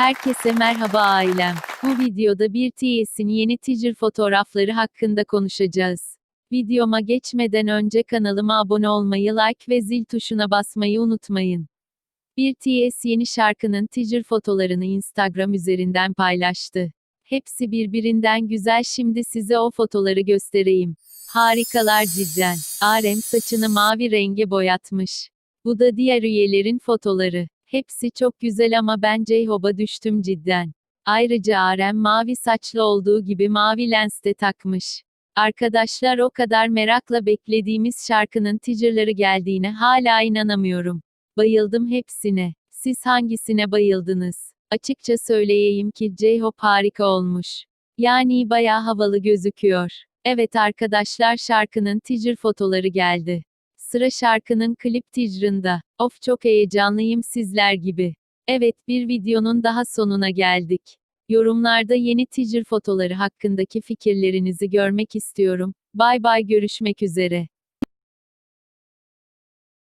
Herkese merhaba ailem. Bu videoda bir TS'in yeni teaser fotoğrafları hakkında konuşacağız. Videoma geçmeden önce kanalıma abone olmayı, like ve zil tuşuna basmayı unutmayın. Bir TS yeni şarkının teaser fotolarını Instagram üzerinden paylaştı. Hepsi birbirinden güzel şimdi size o fotoları göstereyim. Harikalar cidden. Arem saçını mavi renge boyatmış. Bu da diğer üyelerin fotoları. Hepsi çok güzel ama ben J-Hope'a düştüm cidden. Ayrıca Arem mavi saçlı olduğu gibi mavi lens de takmış. Arkadaşlar o kadar merakla beklediğimiz şarkının teaserları geldiğine hala inanamıyorum. Bayıldım hepsine. Siz hangisine bayıldınız? Açıkça söyleyeyim ki J-Hope harika olmuş. Yani bayağı havalı gözüküyor. Evet arkadaşlar şarkının teaser fotoları geldi. Sıra şarkının klip teaserında. Of çok heyecanlıyım sizler gibi. Evet bir videonun daha sonuna geldik. Yorumlarda yeni teaser fotoları hakkındaki fikirlerinizi görmek istiyorum. Bay bay görüşmek üzere.